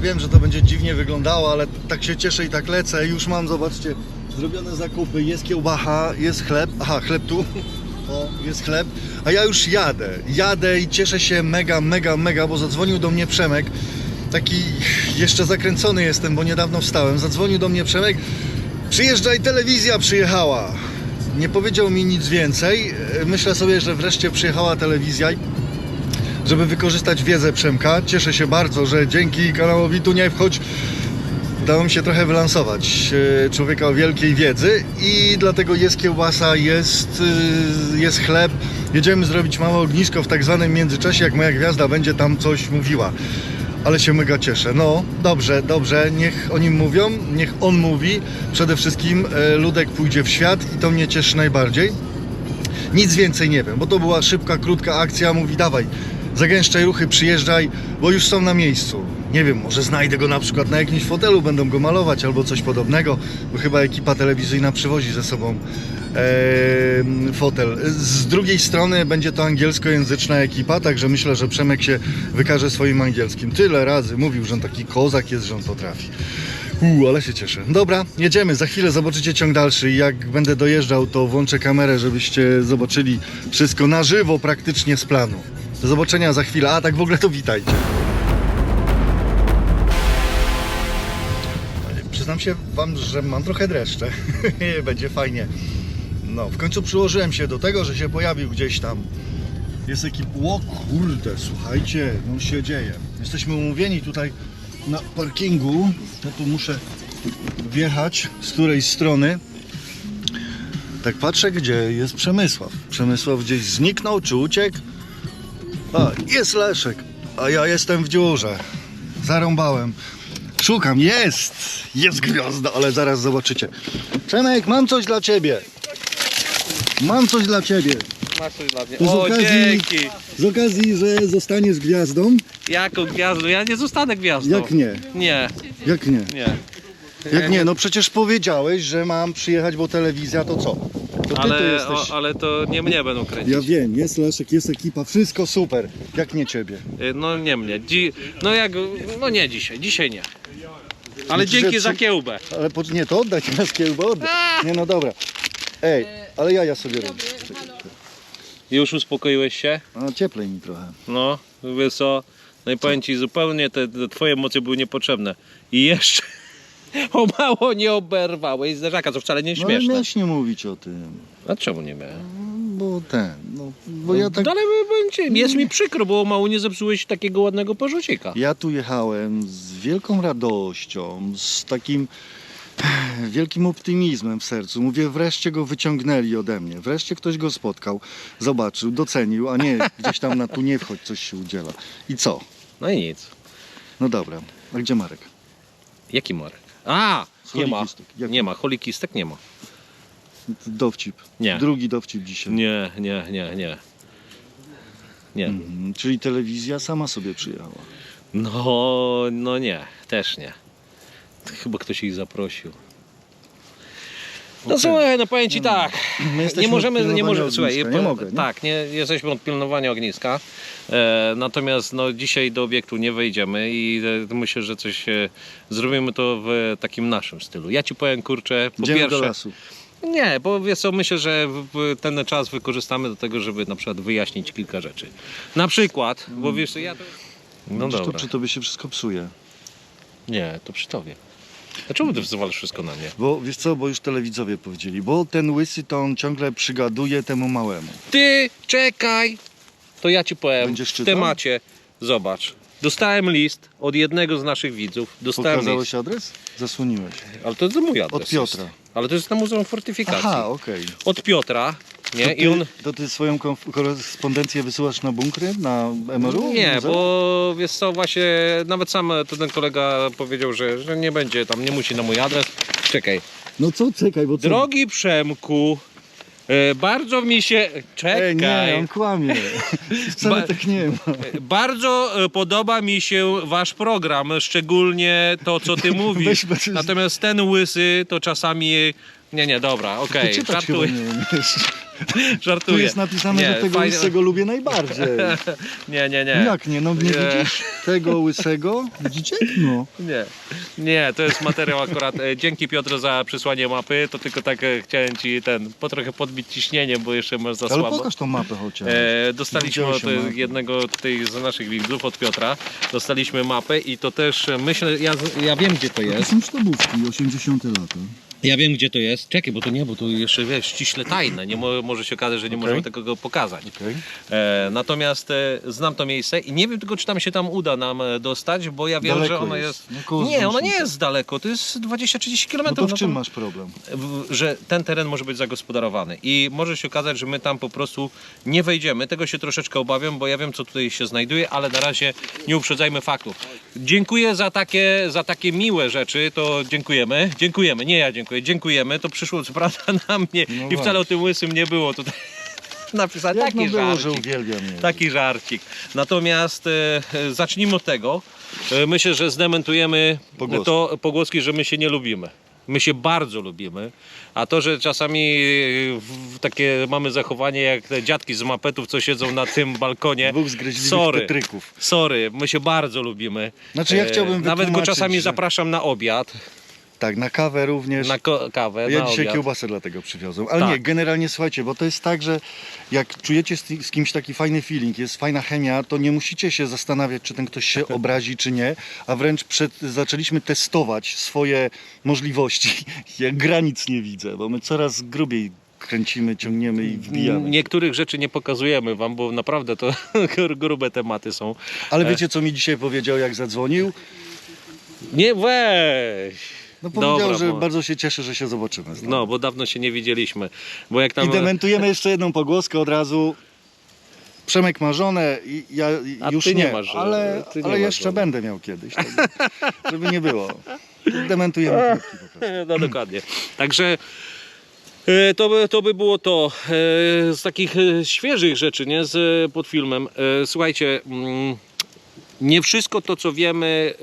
wiem, że to będzie dziwnie wyglądało, ale tak się cieszę i tak lecę. Już mam, zobaczcie, zrobione zakupy. Jest kiełbacha, jest chleb. Aha, chleb tu. O, jest chleb. A ja już jadę. Jadę i cieszę się mega, mega, mega, bo zadzwonił do mnie Przemek. Taki jeszcze zakręcony jestem, bo niedawno wstałem. Zadzwonił do mnie Przemek. Przyjeżdżaj, telewizja przyjechała. Nie powiedział mi nic więcej. Myślę sobie, że wreszcie przyjechała telewizja żeby wykorzystać wiedzę Przemka. Cieszę się bardzo, że dzięki kanałowi Tu Nie Wchodź udało mi się trochę wylansować e, człowieka o wielkiej wiedzy i dlatego jest kiełbasa, jest, y, jest chleb. Jedziemy zrobić małe ognisko w tak zwanym międzyczasie, jak moja gwiazda będzie tam coś mówiła. Ale się mega cieszę. No, dobrze, dobrze, niech o nim mówią, niech on mówi. Przede wszystkim e, Ludek pójdzie w świat i to mnie cieszy najbardziej. Nic więcej nie wiem, bo to była szybka, krótka akcja. Mówi, dawaj, zagęszczaj ruchy, przyjeżdżaj, bo już są na miejscu. Nie wiem, może znajdę go na przykład na jakimś fotelu, będą go malować albo coś podobnego, bo chyba ekipa telewizyjna przywozi ze sobą em, fotel. Z drugiej strony będzie to angielskojęzyczna ekipa, także myślę, że Przemek się wykaże swoim angielskim. Tyle razy mówił, że on taki kozak jest, że on potrafi. Uuu, ale się cieszę. Dobra, jedziemy. Za chwilę zobaczycie ciąg dalszy. Jak będę dojeżdżał, to włączę kamerę, żebyście zobaczyli wszystko na żywo, praktycznie z planu. Do zobaczenia za chwilę. A tak w ogóle to witajcie. Przyznam się Wam, że mam trochę dreszcze. Będzie fajnie. No, w końcu przyłożyłem się do tego, że się pojawił gdzieś tam. Jest ekip. O kurde, słuchajcie, no się dzieje. Jesteśmy umówieni tutaj na parkingu. Ja tu muszę wjechać z której strony. Tak patrzę, gdzie jest Przemysław. Przemysław gdzieś zniknął, czy uciekł? A, jest Leszek, a ja jestem w dziurze. Zarąbałem. Szukam, jest! Jest gwiazda, ale zaraz zobaczycie. Przemek, mam coś dla ciebie. Mam coś dla ciebie. Masz coś dla mnie. To z O, okazji- dzięki. Z okazji, że zostaniesz gwiazdą. Jaką gwiazdą? Ja nie zostanę gwiazdą. Jak nie? Nie, Jak nie? nie. Jak nie? No przecież powiedziałeś, że mam przyjechać, bo telewizja to co? To ty to Ale, jesteś. o, ale to nie mnie będą kręcić. Ja wiem, jest Leszek, jest ekipa, wszystko super. Jak nie ciebie? Y, No nie mnie. Dzi... No jak, no nie dzisiaj, dzisiaj nie. Ale Znaczy, dzięki że za przy- kiełbę. Ale po, nie, to oddaj teraz kiełbę, oddaj. Nie no dobra. Ej, ale ja ja sobie robię. Już uspokoiłeś się? No cieplej mi trochę. No, wiesz co, no i powiem ci, zupełnie te, te twoje emocje były niepotrzebne. I jeszcze o mało nie oberwałeś zderzaka, co wcale nie No ale śmieszne. miałeś nie mówić o tym. A czemu nie miałem? Bo ten, no bo ja tak... No, ale będzie, jest mi przykro, bo o mało nie zepsułeś takiego ładnego porzucika. Ja tu jechałem z wielką radością, z takim wielkim optymizmem w sercu. Mówię, wreszcie go wyciągnęli ode mnie. Wreszcie ktoś go spotkał, zobaczył, docenił, a nie gdzieś tam na tu nie wchodź, coś się udziela. I co? No i nic. No dobra, a gdzie Marek? Jaki Marek? A, nie ma. Holikistek. Jak Nie ma, holikistek nie ma. Dowcip. Nie. Drugi dowcip dzisiaj. Nie, nie, nie, nie. Nie. Mhm, czyli telewizja sama sobie przyjechała. No, no nie, też nie. Chyba ktoś ich zaprosił. No słuchaj, no powiem ci tak. My jesteśmy Nie możemy, nie możemy, słuchaj, ogniska. nie mogę, nie? tak, nie, jesteśmy od pilnowania ogniska. E, natomiast no, dzisiaj do obiektu nie wejdziemy i e, myślę, że coś e, zrobimy to w takim naszym stylu. Ja ci powiem, kurczę, po Idziemy pierwsze, do lasu. nie, bo wiesz co, myślę, że ten czas wykorzystamy do tego, żeby na przykład wyjaśnić kilka rzeczy. Na przykład, bo wiesz ja to... No to dobra. przy tobie się wszystko psuje. Nie, to przy tobie. Dlaczego ty wzywalasz wszystko na mnie? Bo wiesz co, bo już telewidzowie powiedzieli, bo ten łysy to on ciągle przygaduje temu małemu. Ty, czekaj! To ja ci powiem Będziesz w czytał? temacie. Zobacz. Dostałem list od jednego z naszych widzów. Dostałem list. Pokazałeś adres? Zasłoniłeś. Ale to jest mój adres. Od Piotra. Jest. Ale to jest na Muzeum Fortyfikacji. Aha, okej. Od Piotra. Nie? To I on... ty, to ty swoją korespondencję wysyłasz na bunkry, na MRU? Nie, Muzeum? bo wiesz co, właśnie nawet sam to ten kolega powiedział, że, że nie będzie tam, nie musi na mój adres. Czekaj. No co, czekaj, bo co? Drogi Przemku, e, bardzo mi się... Czekaj. Ej, nie, on kłamie. Wcale Ba- tak nie ma. Bardzo e, podoba mi się wasz program, szczególnie to, co ty mówisz. Natomiast ten łysy to czasami Nie, nie, dobra, Ty okej, chyba żartuję, nie umiesz. Tu żartuję. jest napisane, Nie, że tego fajne- łysego lubię najbardziej. Nie, nie, nie. Jak nie? No nie Nie. widzisz tego łysego? Widzicie? No. Nie, nie, to jest materiał akurat. e, Dzięki Piotr za przysłanie mapy. To tylko tak e, chciałem ci ten po trochę podbić ciśnienie, bo jeszcze masz za Ale słabo. pokaż tą mapę chociaż. E, dostaliśmy Widziałeś od ją, e, jednego tutaj z naszych widzów, od Piotra, dostaliśmy mapę i to też e, myślę, ja, ja wiem gdzie to To jest. są sztabówki, 80 lata. Ja wiem gdzie to jest. Czekaj, bo to nie, bo to jeszcze wiesz, ściśle tajne. Nie mo, może się okazać, że nie Okej. możemy tego pokazać. Okej. E, natomiast e, znam to miejsce i nie wiem tylko, czy tam się tam uda nam e, dostać, bo ja wiem, Daleko że ono jest. jest. No nie, ono nie jest daleko, to jest 20-30 km. No to w czym masz problem? w- że ten teren może być zagospodarowany i może się okazać, że my tam po prostu nie wejdziemy. Tego się troszeczkę obawiam, bo ja wiem, co tutaj się znajduje, ale na razie nie uprzedzajmy faktów. Dziękuję za takie, za takie miłe rzeczy, to dziękujemy. Dziękujemy, nie ja dziękuję, dziękujemy. To przyszło co prawda na mnie No i właśnie. wcale o tym łysym nie było tutaj napisane. Jak Taki no było, żarcik. Taki żarcik. Natomiast e, e, zacznijmy od tego. E, myślę, że zdementujemy Pogłoski. to pogłoski, że my się nie lubimy. My się bardzo lubimy, a to, że czasami e, w, takie mamy zachowanie jak te dziadki z mapetów, co siedzą na tym balkonie. Dwóch Sorry. tetryków. Sorry, my się bardzo lubimy. Znaczy, ja E, chciałbym Nawet go czasami że- zapraszam na obiad, Tak, na kawę również. na kawę, Ja na dzisiaj obiad. kiełbasę dlatego przywiozłem. Ale Tak. nie, generalnie słuchajcie, bo to jest tak, że jak czujecie z, z kimś taki fajny feeling, jest fajna chemia, to nie musicie się zastanawiać, czy ten ktoś się obrazi, czy nie, a wręcz przed, zaczęliśmy testować swoje możliwości. Ja granic nie widzę, bo my coraz grubiej kręcimy, ciągniemy i wbijamy. Niektórych rzeczy nie pokazujemy wam, bo naprawdę to grube tematy są. Ale wiecie, co mi dzisiaj powiedział, jak zadzwonił? Nie weź! No powiedział, Dobra, że bo- bardzo się cieszy, że się zobaczymy. znowu. No, bo dawno się nie widzieliśmy. Bo jak tam. I dementujemy jeszcze jedną pogłoskę od razu. Przemek ma żonę ja A już nie nie, masz ale, nie ale jeszcze żony. będę miał kiedyś, tak, żeby nie było. Dementujemy. No dokładnie. Także. e, To by, to by było to e, z takich e, świeżych rzeczy, nie? Z, pod filmem. Słuchajcie, mm, nie wszystko to, co wiemy,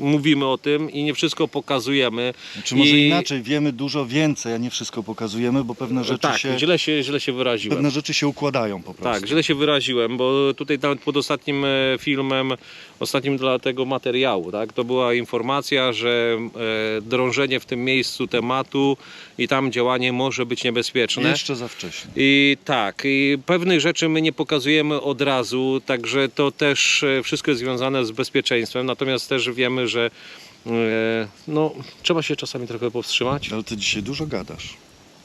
mówimy o tym i nie wszystko pokazujemy. Czy może I- inaczej, wiemy dużo więcej, a nie wszystko pokazujemy, bo pewne rzeczy, tak, się, źle, się, źle się wyraziłem. pewne rzeczy się układają po prostu. Tak, źle się wyraziłem, bo tutaj nawet pod ostatnim e, filmem, ostatnim dla tego materiału, tak, to była informacja, że e, drążenie w tym miejscu tematu i tam działanie może być niebezpieczne. Jeszcze za wcześnie. I tak, i pewnych rzeczy my nie pokazujemy od razu, także to też e, wszystko jest związane z bezpieczeństwem, natomiast też wiemy, że e, no, trzeba się czasami trochę powstrzymać. Ale ty dzisiaj dużo gadasz.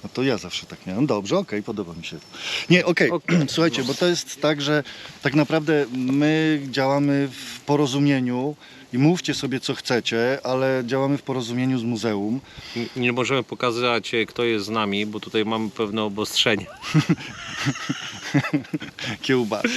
No to ja zawsze tak miałem. Dobrze, okej, podoba mi się. Nie, okej, Okej. słuchajcie, bo to jest tak, że tak naprawdę my działamy w porozumieniu i mówcie sobie co chcecie, ale działamy w porozumieniu z muzeum. Nie możemy pokazać, e, kto jest z nami, bo tutaj mamy pewne obostrzenia. Kiełbasa.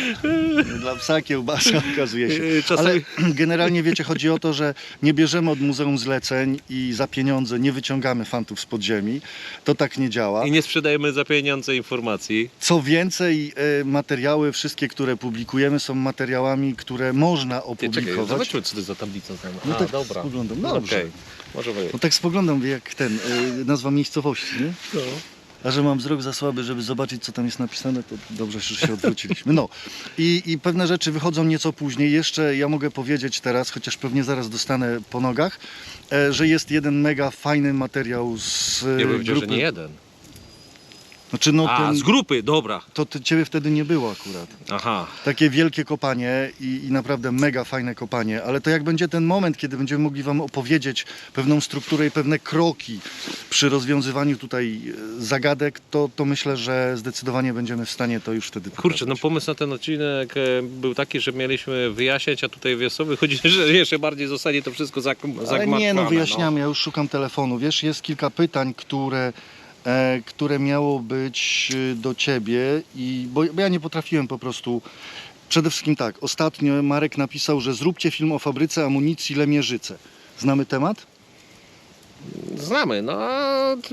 Dla psa kiełbasa okazuje się. Yy, czasami- Ale generalnie wiecie, chodzi o to, że nie bierzemy od muzeum zleceń i za pieniądze nie wyciągamy fantów z podziemi. To tak nie działa. I nie sprzedajemy za pieniądze informacji. Co więcej, e, materiały wszystkie, które publikujemy są materiałami, które można Ty, czekaj, opublikować. zobaczmy co to jest za tablicą. No A, tak dobra. spoglądam. No, Dobrze. Okej, może być. No tak spoglądam jak ten, e, nazwa miejscowości, nie? A że mam wzrok za słaby, żeby zobaczyć, co tam jest napisane, to dobrze, że się odwróciliśmy. No i, i pewne rzeczy wychodzą nieco później. Jeszcze ja mogę powiedzieć teraz, chociaż pewnie zaraz dostanę po nogach, e, że jest jeden mega fajny materiał z e, Ja bym powiedział, że grupy. nie jeden. Znaczy, no A, ten, z grupy, dobra. to ty, ciebie wtedy nie było akurat. Aha. Takie wielkie kopanie i, i naprawdę mega fajne kopanie, ale to jak będzie ten moment, kiedy będziemy mogli Wam opowiedzieć pewną strukturę i pewne kroki przy rozwiązywaniu tutaj e, zagadek, to, to myślę, że zdecydowanie będziemy w stanie to już wtedy Kurczę, no pokazać. pomysł na ten odcinek e, był taki, że mieliśmy wyjaśniać, a tutaj wiesz co, wychodzi, że jeszcze bardziej zostanie to wszystko zak- Ale zagmatwane. nie, no wyjaśniamy, ja już szukam telefonu. Wiesz, jest kilka pytań, które, które miało być e, do Ciebie, i, bo, ja nie potrafiłem po prostu... Przede wszystkim tak, ostatnio Marek napisał, że zróbcie film o fabryce amunicji Lemierzyce. Znamy temat? Znamy, no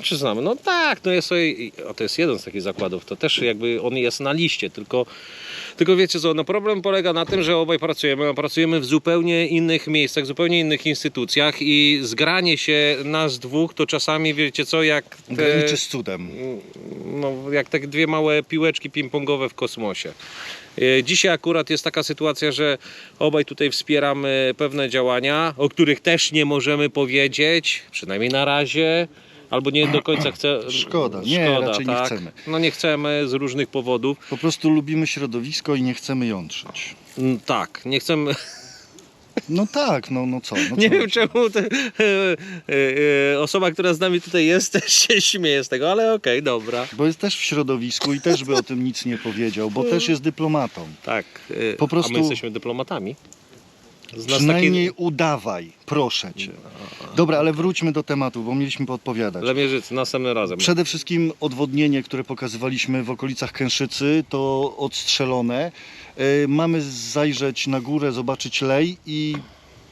czy znamy? No tak, no jest, o, to jest jeden z takich zakładów, to też jakby on jest na liście, tylko Tylko wiecie co, no problem polega na tym, że obaj pracujemy, a pracujemy w zupełnie innych miejscach, zupełnie innych instytucjach i zgranie się nas dwóch to czasami wiecie co, jak te, Graniczy z cudem. no, jak tak dwie małe piłeczki ping-pongowe w kosmosie. E, Dzisiaj akurat jest taka sytuacja, że obaj tutaj wspieramy pewne działania, o których też nie możemy powiedzieć, przynajmniej na razie, albo nie do końca chcę. Szkoda. Nie, raczej nie chcemy. No nie chcemy z różnych powodów. Po prostu lubimy środowisko i nie chcemy jątrzyć. Mm, Tak, nie chcemy. No tak, no, no co? No Nie co? wiem czemu te, e, e, osoba, która z nami tutaj jest, też się śmieje z tego, ale okej, dobra. Bo jest też w środowisku i też by o tym nic nie powiedział, bo też jest dyplomatą. Tak. e, Po prostu- A my jesteśmy dyplomatami. Z Przynajmniej taki udawaj, proszę cię. Dobra, ale wróćmy do tematu, bo mieliśmy podpowiadać. Lemierzycy, następnym razem. Przede wszystkim odwodnienie, które pokazywaliśmy w okolicach Kęszycy, to odstrzelone. E, Mamy zajrzeć na górę, zobaczyć lej i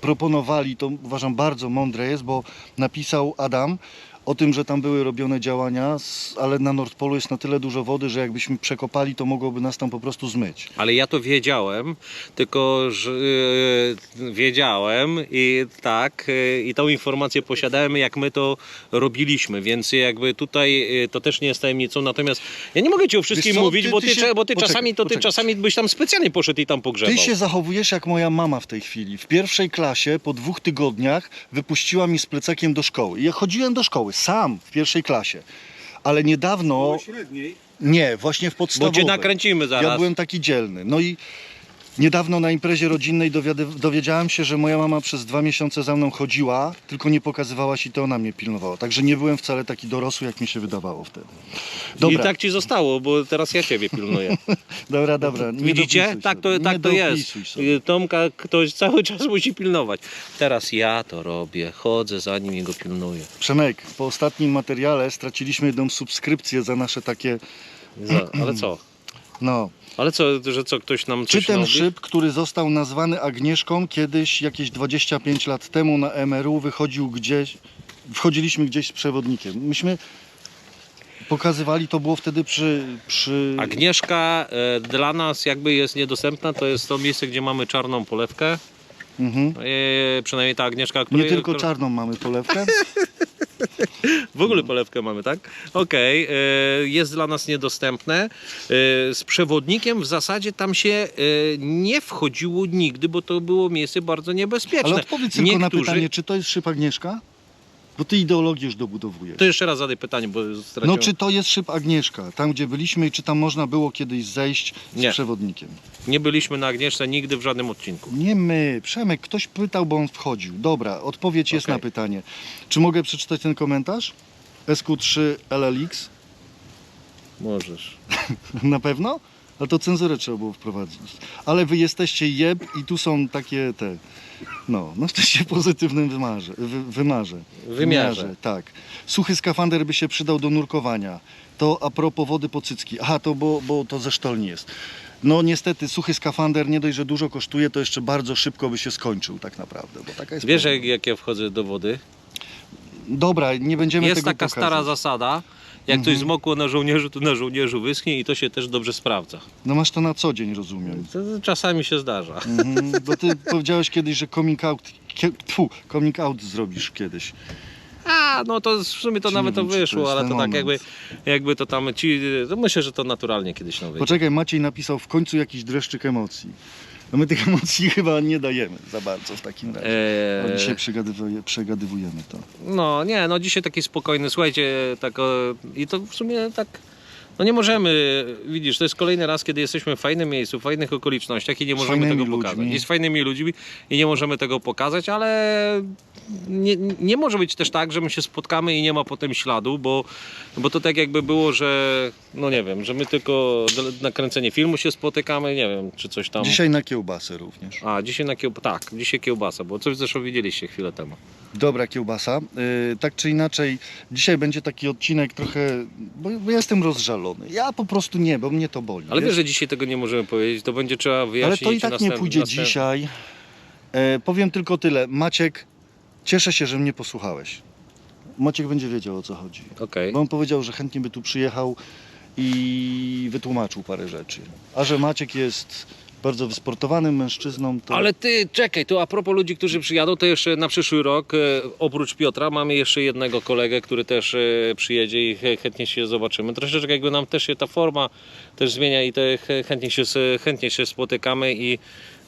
proponowali, to uważam bardzo mądre jest, bo napisał Adam o tym, że tam były robione działania, ale na Nordpolu jest na tyle dużo wody, że jakbyśmy przekopali, to mogłoby nas tam po prostu zmyć. Ale ja to wiedziałem, tylko że e, wiedziałem i tak, e, i tą informację posiadałem, jak my to robiliśmy, więc jakby tutaj e, to też nie jest tajemnicą. Natomiast ja nie mogę ci o wszystkim co, mówić, ty- bo ty ty, się- bo ty poczekaj, czasami to ty poczekaj. czasami byś tam specjalnie poszedł i tam pogrzebał. Ty się zachowujesz jak moja mama w tej chwili. W pierwszej klasie po dwóch tygodniach wypuściła mi z plecakiem do szkoły. Ja chodziłem do szkoły sam w pierwszej klasie. Ale niedawno. średniej. Nie, właśnie w Bo podstawowej. cię nakręcimy zaraz. Ja byłem taki dzielny. No i niedawno na imprezie rodzinnej dowiedziałem się, że moja mama przez dwa miesiące za mną chodziła, tylko nie pokazywała się i to ona mnie pilnowała. Także nie byłem wcale taki dorosły, jak mi się wydawało wtedy. Dobra, I tak ci zostało, bo teraz ja ciebie pilnuję. dobra, dobra. Nie Widzicie? Tak to, tak to jest. sobie. Tomka ktoś cały czas musi pilnować. Teraz ja to robię, chodzę za nim i go pilnuję. Przemek, po ostatnim materiale straciliśmy jedną subskrypcję za nasze takie, Za, ale co? No, Ale co, że co, ktoś nam coś Czy ten szyb, który został nazwany Agnieszką, kiedyś jakieś 25 lat temu na MRU wychodził gdzieś, wchodziliśmy gdzieś z przewodnikiem. Myśmy pokazywali, to było wtedy przy... przy... Agnieszka e, dla nas jakby jest niedostępna, to jest to miejsce, gdzie mamy czarną polewkę. Mhm. E, przynajmniej ta Agnieszka, która Nie tylko która- czarną mamy polewkę. W ogóle polewkę mamy, tak? Okej, e, jest dla nas niedostępne. E, z przewodnikiem w zasadzie tam się e, nie wchodziło nigdy, bo to było miejsce bardzo niebezpieczne. Ale odpowiedz tylko na Niektórzy- pytanie, czy to jest szyb Agnieszka? Bo ty ideologię już dobudowujesz. To jeszcze raz zadaj pytanie, bo straciłem. No czy to jest szyb Agnieszka? Tam gdzie byliśmy i czy tam można było kiedyś zejść z Nie. przewodnikiem? Nie byliśmy na Agnieszce nigdy w żadnym odcinku. Nie my, Przemek, ktoś pytał, bo on wchodził. Dobra, odpowiedź jest Okej. na pytanie. Czy mogę przeczytać ten komentarz? SQ3 LLX? Możesz. Na pewno? Ale to cenzurę trzeba było wprowadzić. Ale wy jesteście jeb i tu są takie te... No, no w się pozytywnym wymarze. Wy, wymarze. Wymiarze. Tak. Suchy skafander by się przydał do nurkowania. To a propos wody po cycki. Aha, to bo, bo to ze sztolni jest. No niestety, suchy skafander nie dość, że dużo kosztuje, to jeszcze bardzo szybko by się skończył tak naprawdę, bo taka jest Wiesz, jak, jak ja wchodzę do wody? Dobra, nie będziemy Jest tego taka pokazać. stara zasada. Jak Mhm. coś zmokło na żołnierzu, to na żołnierzu wyschnie i to się też dobrze sprawdza. No masz to na co dzień, rozumiem. To czasami się zdarza. Mhm, bo ty powiedziałeś kiedyś, że coming out, kie, tfu, coming out zrobisz kiedyś. A, no to w sumie to Czy nawet to wiem, czy to wyszło, jest ale ten to tak moment. jakby, jakby to tam ci, to myślę, że to naturalnie kiedyś nam wyjdzie. Poczekaj, Maciej napisał w końcu jakiś dreszczyk emocji. No my tych emocji chyba nie dajemy za bardzo w takim razie. Eee, Bo dzisiaj przegadywuje, przegadywujemy to. No nie, no dzisiaj taki spokojny, słuchajcie, tak o, i to w sumie tak, no nie możemy, widzisz, to jest kolejny raz, kiedy jesteśmy w fajnym miejscu, w fajnych okolicznościach i nie możemy tego pokazać. ludźmi. I z fajnymi ludźmi i nie możemy tego pokazać, ale nie, nie może być też tak, że my się spotkamy i nie ma potem śladu, bo, bo to tak jakby było, że no nie wiem, że my tylko na kręcenie filmu się spotykamy, nie wiem, czy coś tam... Dzisiaj na kiełbasę również. A, dzisiaj na kiełbasa, tak, dzisiaj kiełbasa, bo coś zresztą widzieliście chwilę temu. Dobra kiełbasa. Yy, tak czy inaczej, dzisiaj będzie taki odcinek trochę, bo, bo ja jestem rozżalony. Ja po prostu nie, bo mnie to boli. Ale wiesz? że dzisiaj tego nie możemy powiedzieć, to będzie trzeba Ale wyjaśnić. to i tak nie pójdzie następ- dzisiaj. E, powiem tylko tyle. Maciek, cieszę się, że mnie posłuchałeś. Maciek będzie wiedział o co chodzi. Okej. Bo on powiedział, że chętnie by tu przyjechał i wytłumaczył parę rzeczy. A że Maciek jest bardzo wysportowanym mężczyzną, to Ale ty, czekaj, to a propos ludzi, którzy przyjadą, to jeszcze na przyszły rok, e, oprócz Piotra, mamy jeszcze jednego kolegę, który też e, przyjedzie i chę- chętnie się zobaczymy. Troszeczkę jakby nam też się ta forma też zmienia i te chę- chętnie się, chętnie się spotykamy i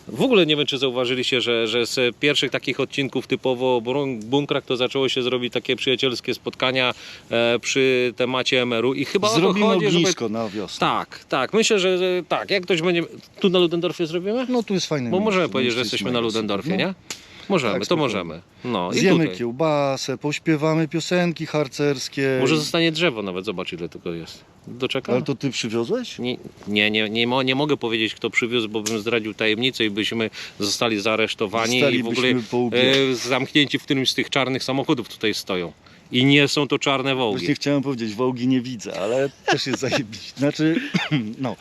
w ogóle nie wiem, czy zauważyliście, że, że z pierwszych takich odcinków typowo bunkrach to zaczęło się zrobić takie przyjacielskie spotkania e, przy temacie MR-u i chyba zrobimy o to chodzi, żeby... na wiosnę. Tak, tak, myślę, że że tak, jak ktoś będzie... Tu na Ludendorfie zrobimy? No tu jest fajne Bo miejsce, możemy powiedzieć, że miejsce jesteśmy na Ludendorfie, super. nie? Możemy, Tak, to możemy. No i Zjemy tutaj. kiełbasę, pośpiewamy piosenki harcerskie. Może zostanie drzewo nawet, zobacz ile tego jest. Doczekam? Ale to ty przywiozłeś? Nie, nie, nie, nie, mo, nie mogę powiedzieć kto przywiózł, bo bym zdradził tajemnicę i byśmy zostali zaresztowani i w ogóle e, zamknięci w którymś z tych czarnych samochodów tutaj stoją. I nie są to czarne wołgi. Właśnie chciałem powiedzieć, wołgi nie widzę, ale też jest zajebiście. Znaczy, no.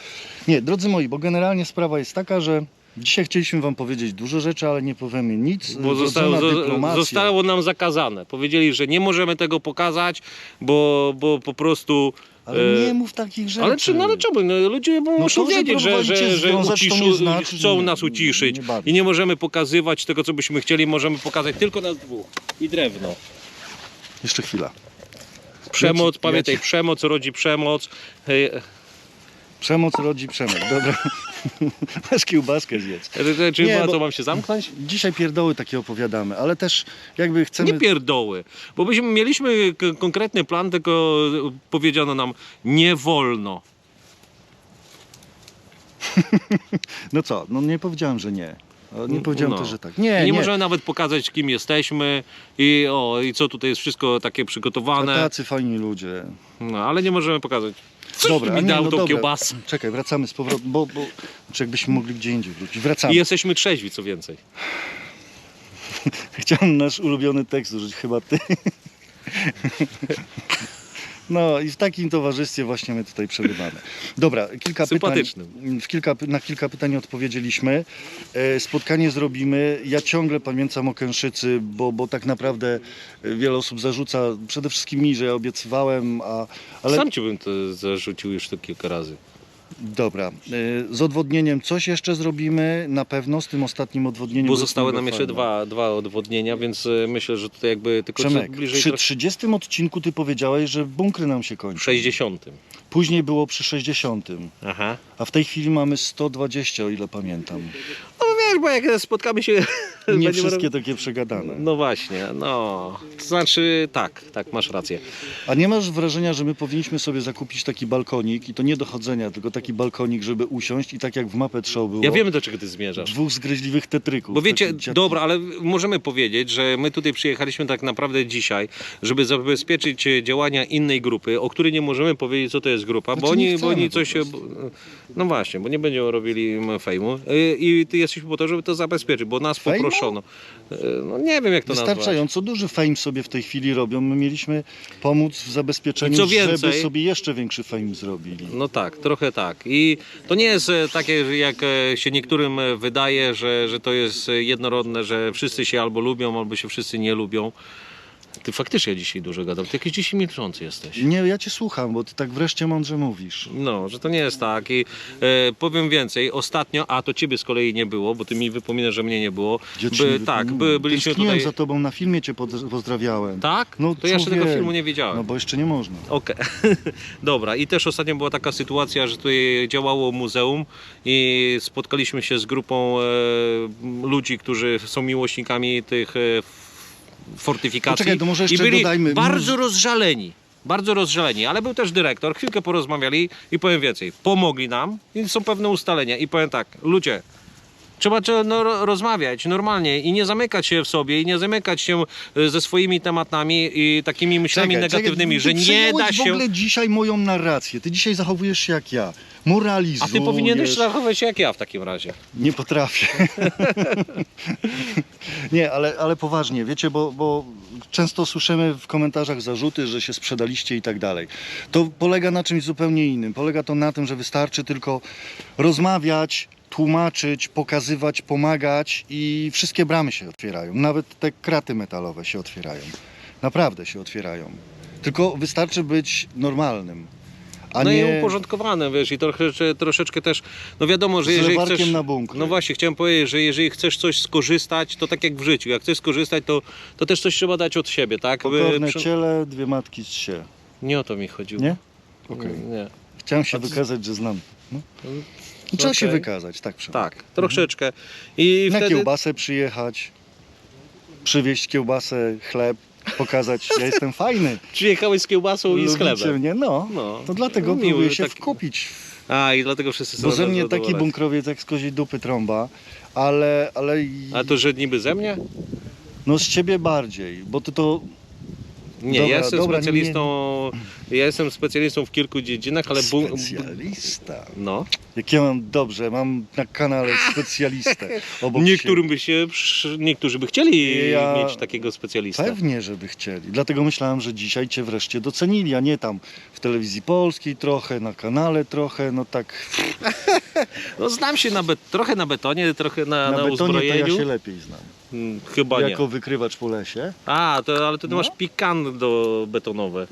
Nie, drodzy moi, bo generalnie sprawa jest taka, że dzisiaj chcieliśmy wam powiedzieć dużo rzeczy, ale nie powiemy nic. Bo zostało, dyplomacja. zostało nam zakazane. Powiedzieli, że nie możemy tego pokazać, bo, bo po prostu. Ale e, nie mów takich rzeczy. Ale czy, no ale czemu? No, ludzie muszą to, wiedzieć, że, że, że uciszu, nie znaczy, chcą że- nas uciszyć nie bawi. i nie możemy pokazywać tego, co byśmy chcieli, możemy pokazać tylko nas dwóch i drewno. Jeszcze chwila. Przemoc, pamiętaj, przemoc rodzi przemoc. Przemoc rodzi przemoc. Dobra. Masz kiełbaskę zjedz. e, Czy Nie, ma, to mam się zamknąć? Dzisiaj pierdoły takie opowiadamy, ale też jakby chcemy... Nie pierdoły, bo byśmy mieliśmy konkretny plan, tylko powiedziano nam nie wolno. No co, no nie powiedziałem, że nie. Nie powiedziałem No. też, że tak. Nie, nie, nie. możemy nawet pokazać, kim jesteśmy i, o, i co tutaj jest wszystko takie przygotowane. Tacy fajni ludzie. No, ale nie możemy pokazać. Coś Dobra, mi dał no tą dobra. kiełbasę. Czekaj, wracamy z powrotem, bo, bo czy jakbyśmy mogli gdzie indziej wrócić. Wracamy. I jesteśmy trzeźwi, co więcej. Chciałem nasz ulubiony tekst użyć, chyba ty. No i w takim towarzystwie właśnie my tutaj przebywamy. Dobra, kilka pytań, w kilka, na kilka pytań odpowiedzieliśmy. E, Spotkanie zrobimy. Ja ciągle pamiętam o Kęszycy, bo, bo tak naprawdę e, wiele osób zarzuca, przede wszystkim mi, że ja obiecywałem, a, ale Sam ci bym to zarzucił już to kilka razy. Dobra. E, Z odwodnieniem coś jeszcze zrobimy, na pewno z tym ostatnim odwodnieniem. Bo zostały nam jeszcze dwa, dwa odwodnienia, więc e, myślę, że tutaj jakby tylko Przemek, bliżej przy trochę- 30 odcinku ty powiedziałeś, że bunkry nam się kończą. w 60. Później było przy 60, Aha. a w tej chwili mamy 120, o ile pamiętam. No wiesz, bo jak spotkamy się... Nie wszystkie takie przegadane. No właśnie, no. To znaczy, tak, tak, masz rację. A nie masz wrażenia, że my powinniśmy sobie zakupić taki balkonik i to nie do chodzenia, tylko taki balkonik, żeby usiąść i tak jak w Muppet Show było. Ja wiem, do czego ty zmierzasz. Dwóch zgryźliwych tetryków. Bo wiecie, takich dziadków. dobra, ale możemy powiedzieć, że my tutaj przyjechaliśmy tak naprawdę dzisiaj, żeby zabezpieczyć e, działania innej grupy, o której nie możemy powiedzieć, co to jest grupa, bo Znaczy, nie oni, bo chcemy oni po coś. bo- No właśnie, bo nie będą robili fejmu. E, I ty jesteśmy po to, żeby to zabezpieczyć, bo nas Fejmu? E, No nie wiem, jak to nazwać. Wystarczająco duży fame sobie w tej chwili robią. My mieliśmy pomóc w zabezpieczeniu, I co żeby więcej- sobie jeszcze większy fame zrobili. No tak, trochę tak. I to nie jest e, takie, jak e, się niektórym wydaje, że, że to jest jednorodne, że wszyscy się albo lubią, albo się wszyscy nie lubią. Ty faktycznie dzisiaj dużo gadał. Ty jakiś dzisiaj milczący jesteś. Nie, ja cię słucham, bo ty tak wreszcie mądrze mówisz. No, że to nie jest tak. I e, powiem więcej, ostatnio, a to ciebie z kolei nie było, bo ty mi wypominasz, że mnie nie było. Ja ci By, nie tak, by, byliśmy Tęskniłem tutaj. za tobą, na filmie cię pod- pozdrawiałem. Tak? No, to ja jeszcze tego człowiek. filmu nie widziałem. No bo jeszcze nie można. Okej, dobra. I też ostatnio była taka sytuacja, że tutaj działało muzeum i spotkaliśmy się z grupą e, ludzi, którzy są miłośnikami tych e, fortyfikacji. Poczekaj, to może jeszcze I byli dodajmy. bardzo rozżaleni. Bardzo rozżaleni, ale był też dyrektor, chwilkę porozmawiali i powiem więcej. Pomogli nam i są pewne ustalenia. I powiem tak, ludzie, Trzeba no, ro- rozmawiać normalnie i nie zamykać się w sobie i nie zamykać się e, ze swoimi tematami i takimi myślami Czekaj, negatywnymi, czekaj, że nie da się. w ogóle dzisiaj moją narrację. Ty dzisiaj zachowujesz się jak ja. Moralizujesz. A ty powinieneś zachować się jak ja w takim razie. Nie potrafię. nie, ale, ale poważnie, wiecie, bo, bo często słyszymy w komentarzach zarzuty, że się sprzedaliście i tak dalej. To polega na czymś zupełnie innym. Polega to na tym, że wystarczy tylko rozmawiać, tłumaczyć, pokazywać, pomagać i wszystkie bramy się otwierają. Nawet te kraty metalowe się otwierają. Naprawdę się otwierają. Tylko wystarczy być normalnym. A no nie i uporządkowane, wiesz, i troszeczkę, troszeczkę też, no wiadomo, że jeżeli chcesz... na bunkry. No właśnie, chciałem powiedzieć, że jeżeli chcesz coś skorzystać, to tak jak w życiu, jak chcesz skorzystać, to, to też coś trzeba dać od siebie, tak? Pokorne przy- ciele, dwie matki z się. Nie o to mi chodziło. Nie? Okej. Nie. Chciałem się A wykazać, że znam. No. Trzeba się wykazać, tak Przemek. Tak, troszeczkę. I Na wtedy... kiełbasę przyjechać, przywieźć kiełbasę, chleb, pokazać, ja jestem fajny. Przyjechałeś z kiełbasą i z Lubicie chlebem. mnie? No. No. To dlatego Miły, próbuję się tak- wkupić. A, i dlatego wszyscy są Bo ze mnie taki bunkrowiec jak z koziej dupy trąba, ale, ale A to, że niby ze mnie? no z ciebie bardziej, bo ty to Nie, Dobra, ja jestem dobra, specjalistą. Ja jestem specjalistą w kilku dziedzinach, ale bu- specjalista. No. Jak ja mam dobrze, mam na kanale specjalistę. Obok Niektórym by się, niektórzy by chcieli Ja- mieć takiego specjalistę. Pewnie, żeby chcieli. Dlatego myślałem, że dzisiaj cię wreszcie docenili, a nie tam w telewizji polskiej trochę, na kanale trochę, no tak No, znam się na trochę na betonie, trochę na, na, na, betonie to uzbrojeniu. ja się lepiej znam. Mm, Chyba jako nie. wykrywacz po lesie. A, to, ale ty No. masz pikan do betonowe.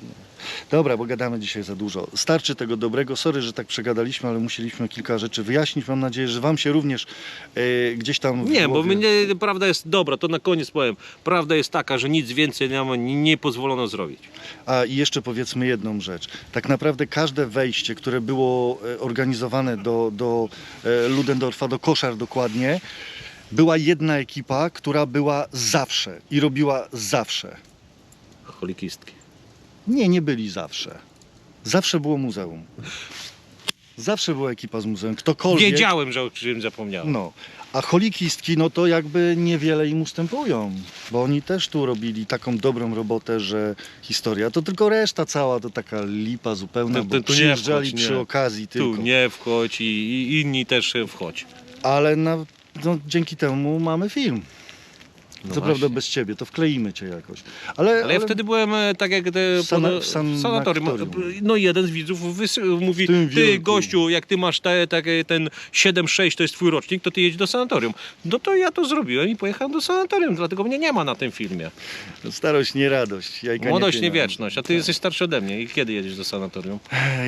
Dobra, bo gadamy dzisiaj za dużo. Starczy tego dobrego. Sorry, że tak przegadaliśmy, ale musieliśmy kilka rzeczy wyjaśnić. Mam nadzieję, że wam się również e, gdzieś tam w Nie, bo głowie... mnie, prawda jest dobra, to na koniec powiem. Prawda jest taka, że nic więcej nam nie, pozwolono zrobić. A i jeszcze powiedzmy jedną rzecz. Tak naprawdę każde wejście, które było e, organizowane do, do e, Ludendorfa, do koszar dokładnie, była jedna ekipa, która była zawsze i robiła zawsze. Cholikistki. Nie, nie byli zawsze. Zawsze było muzeum. Zawsze była ekipa z muzeum. Ktokolwiek. Wiedziałem, że o czym zapomniałem. No. A holikistki, no to jakby niewiele im ustępują, bo oni też tu robili taką dobrą robotę, że historia, to tylko reszta cała to taka lipa zupełna, to bo tu nie przyjeżdżali wchodź, przy okazji tylko. Tu nie wchodź i, i inni też wchodź. Ale na, no, dzięki temu mamy film. No Co właśnie. prawda bez ciebie, to wkleimy cię jakoś. Ale, Ale ja wtedy byłem e, tak jak te, W sana- pod- w san- w sanatorium. No i jeden z widzów wys- mówi, ty gościu, jak ty masz te, takie, ten 7-6, to jest twój rocznik, to ty jedź do sanatorium. No to ja to zrobiłem i pojechałem do sanatorium, dlatego mnie nie ma na tym filmie. starość nie radość. Jajka Młodość nie nie wieczność, a ty jesteś starszy ode mnie i kiedy jedziesz do sanatorium?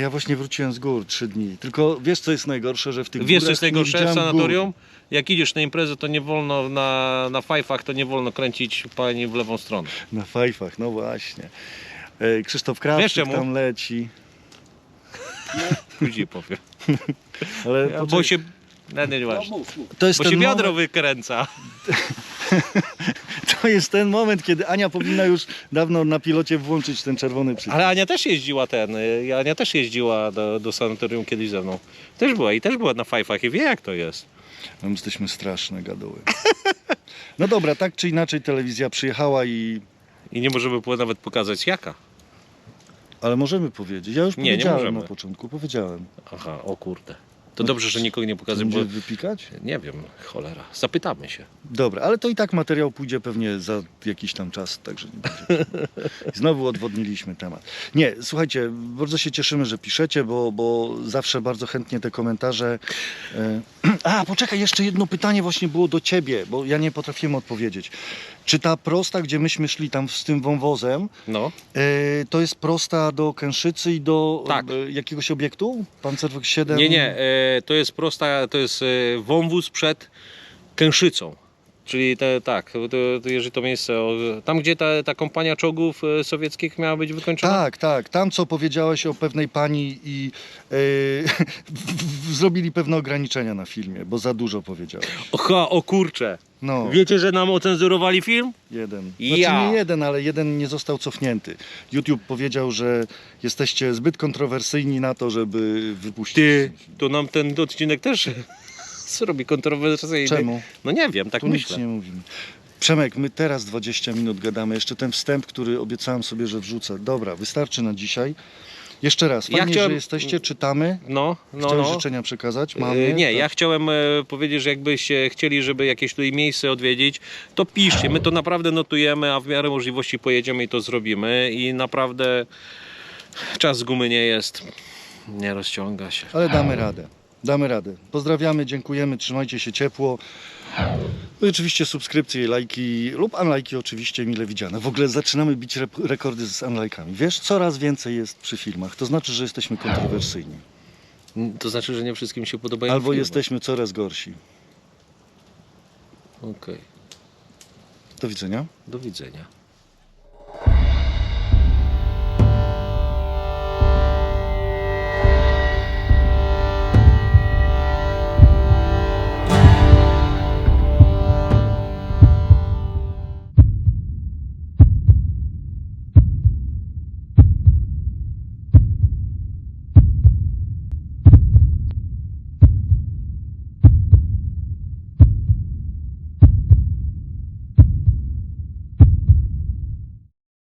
Ja właśnie wróciłem z gór trzy dni. Tylko wiesz co jest najgorsze, że w tych Wiesz co jest najgorsze w sanatorium? gór. Jak idziesz na imprezę, to nie wolno na, na fajfach, to nie wolno kręcić pani w lewą stronę. Na fajfach, no właśnie. E, Krzysztof Krawczyk tam leci. Później powiem. Ale Bo poczekaj, się... No, nie, nieważne. to jest Bo ten się wiadro moment, wykręca. To jest ten moment, kiedy Ania powinna już dawno na pilocie włączyć ten czerwony przycisk. Ale Ania też jeździła ten, y, Ania też jeździła do, do sanatorium kiedyś ze mną. Też była i też była na fajfach i wie jak to jest. No, my jesteśmy straszne gadoły. No dobra, tak czy inaczej telewizja przyjechała i... I nie możemy po- nawet pokazać jaka. Ale możemy powiedzieć. Ja już Nie, nie powiedziałem możemy. na początku, powiedziałem. Aha, o kurde. To dobrze, że nikogo nie pokazuje, Będzie bo wypikać? nie wiem, cholera. Zapytamy się. Dobra, ale to i tak materiał pójdzie pewnie za jakiś tam czas, także nie będzie. Znowu odwodniliśmy temat. Nie, słuchajcie, bardzo się cieszymy, że piszecie, bo, bo zawsze bardzo chętnie te komentarze. E... A, poczekaj, jeszcze jedno pytanie właśnie było do ciebie, bo ja nie potrafiłem odpowiedzieć. Czy ta prosta, gdzie myśmy szli tam z tym wąwozem, No, e, to jest prosta do Kęszycy i do Tak. e, jakiegoś obiektu? Pancerwek 7? nie, nie, e, to jest prosta, to jest e, wąwóz przed Kęszycą. Czyli te, tak, to, to jeżeli to miejsce, tam gdzie ta, ta kompania czołgów e, sowieckich miała być wykończona? Tak, tak. Tam, co powiedziałeś o pewnej pani i e, zrobili pewne ograniczenia na filmie, bo za dużo powiedziałeś. Oha, o kurcze. No, Wiecie, że nam ocenzurowali film? jeden. Ja. Znaczy nie jeden, ale jeden nie został cofnięty. YouTube powiedział, że jesteście zbyt kontrowersyjni na to, żeby wypuścić. Ty, to nam ten odcinek też zrobi kontrowersyjny. Czemu? No nie wiem, tak Tu nic myślę. nie mówimy. Przemek, my teraz 20 minut gadamy. Jeszcze ten wstęp, który obiecałem sobie, że wrzucę. Dobra, wystarczy na dzisiaj. Jeszcze raz, Ja fajnie, chciałem- że jesteście, czytamy. No, no, Chciałeś no. życzenia przekazać? E, Mamy? Nie, Tak. ja chciałem e, powiedzieć, że jakbyście chcieli, żeby jakieś tutaj miejsce odwiedzić, to piszcie. My to naprawdę notujemy, a w miarę możliwości pojedziemy i to zrobimy. I naprawdę czas z gumy nie jest. Nie rozciąga się. Ale damy radę. Damy radę. Pozdrawiamy, dziękujemy, trzymajcie się ciepło. No i oczywiście subskrypcje, lajki lub unlajki oczywiście mile widziane. W ogóle zaczynamy bić rekordy z unlajkami. Wiesz, coraz więcej jest przy filmach. To znaczy, że jesteśmy kontrowersyjni. To znaczy, że nie wszystkim się podobają Albo filmy. jesteśmy coraz gorsi. Okej, Do widzenia. do widzenia.